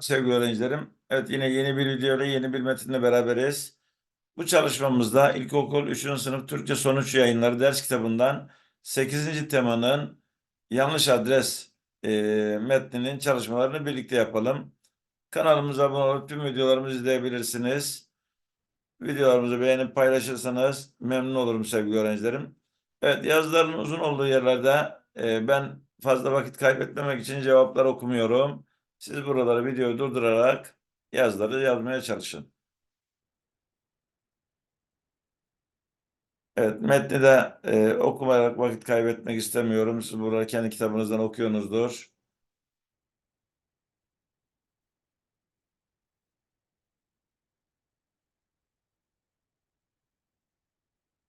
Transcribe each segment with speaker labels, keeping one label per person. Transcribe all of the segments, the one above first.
Speaker 1: sevgili öğrencilerim. Evet yine yeni bir video ile yeni bir metinle beraberiz. Bu çalışmamızda ilkokul 3. sınıf Türkçe sonuç yayınları ders kitabından 8. temanın yanlış adres e, metninin çalışmalarını birlikte yapalım. Kanalımıza abone olup tüm videolarımızı izleyebilirsiniz. Videolarımızı beğenip paylaşırsanız memnun olurum sevgili öğrencilerim. Evet yazıların uzun olduğu yerlerde e, ben fazla vakit kaybetmemek için cevaplar okumuyorum. Siz buraları videoyu durdurarak yazıları yazmaya çalışın. Evet, metni de e, okumayarak vakit kaybetmek istemiyorum. Siz buraları kendi kitabınızdan okuyorsunuzdur.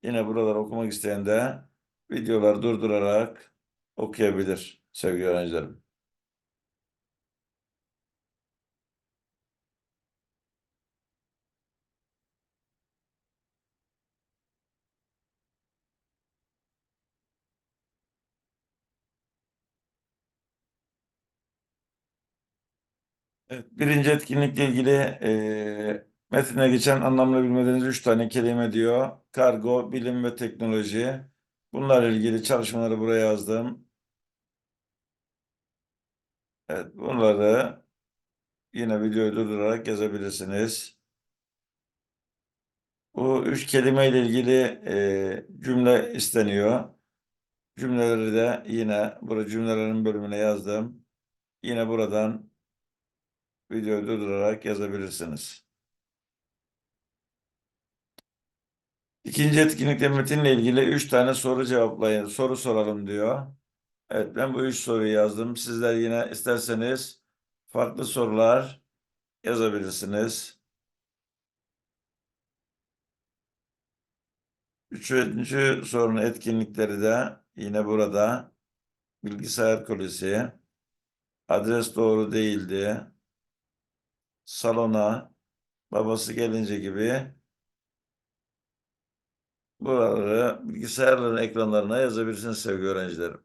Speaker 1: Yine buraları okumak isteyen de videoları durdurarak okuyabilir sevgili öğrencilerim. Evet, birinci etkinlikle ilgili e, metine geçen anlamını bilmediğiniz üç tane kelime diyor. Kargo, bilim ve teknoloji. Bunlarla ilgili çalışmaları buraya yazdım. Evet, bunları yine videoyu durdurarak yazabilirsiniz. Bu üç kelimeyle ilgili e, cümle isteniyor. Cümleleri de yine burada cümlelerin bölümüne yazdım. Yine buradan videoyu durdurarak yazabilirsiniz. İkinci etkinlikte metinle ilgili üç tane soru cevaplayın, soru soralım diyor. Evet ben bu üç soruyu yazdım. Sizler yine isterseniz farklı sorular yazabilirsiniz. Üçüncü sorunun etkinlikleri de yine burada. Bilgisayar kolisi, adres doğru değildi, salona, babası gelince gibi buraları bilgisayarların ekranlarına yazabilirsiniz sevgili öğrencilerim.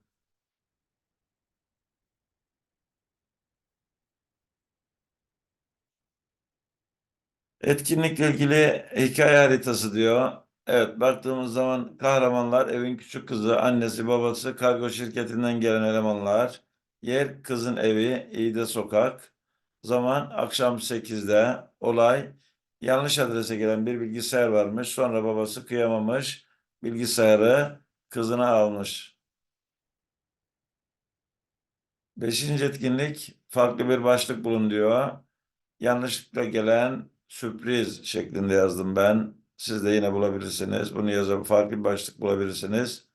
Speaker 1: Etkinlikle ilgili hikaye haritası diyor. Evet, baktığımız zaman kahramanlar evin küçük kızı, annesi, babası, kargo şirketinden gelen elemanlar. Yer kızın evi, İğde Sokak. Zaman akşam 8'de. Olay yanlış adrese gelen bir bilgisayar varmış. Sonra babası kıyamamış. Bilgisayarı kızına almış. Beşinci etkinlik farklı bir başlık bulun diyor. Yanlışlıkla gelen sürpriz şeklinde yazdım ben. Siz de yine bulabilirsiniz. Bunu yazıp farklı bir başlık bulabilirsiniz.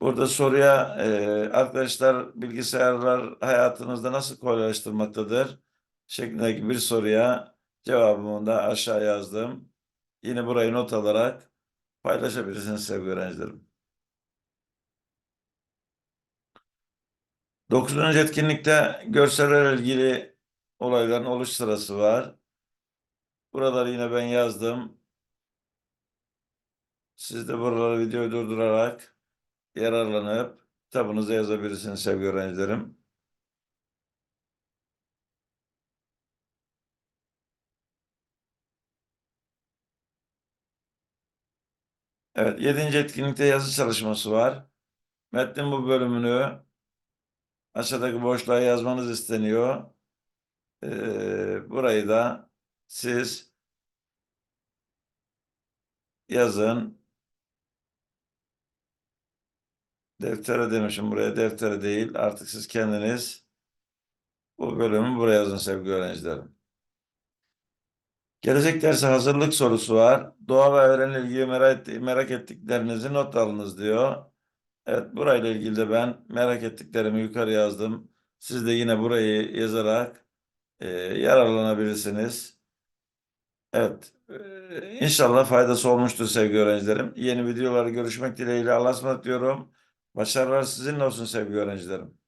Speaker 1: Burada soruya e, arkadaşlar bilgisayarlar hayatınızda nasıl kolaylaştırmaktadır? Şeklindeki bir soruya cevabımı da aşağı yazdım. Yine burayı not alarak paylaşabilirsiniz sevgili öğrencilerim. Dokuzuncu etkinlikte görsellerle ilgili olayların oluş sırası var. Buraları yine ben yazdım. Siz de buraları videoyu durdurarak yararlanıp kitabınıza yazabilirsiniz sevgili öğrencilerim. Evet, yedinci etkinlikte yazı çalışması var. Metnin bu bölümünü aşağıdaki boşluğa yazmanız isteniyor. Ee, burayı da siz yazın. Deftere demişim buraya deftere değil. Artık siz kendiniz bu bölümü buraya yazın sevgili öğrencilerim. Gelecek derse hazırlık sorusu var. Doğa ve evrenle ilgili merak, merak ettiklerinizi not alınız diyor. Evet burayla ilgili de ben merak ettiklerimi yukarı yazdım. Siz de yine burayı yazarak e, yararlanabilirsiniz. Evet. e, İnşallah faydası olmuştur sevgili öğrencilerim. Yeni videolarda görüşmek dileğiyle Allah'a ısmarladık diyorum. Başarılar sizinle olsun sevgili öğrencilerim.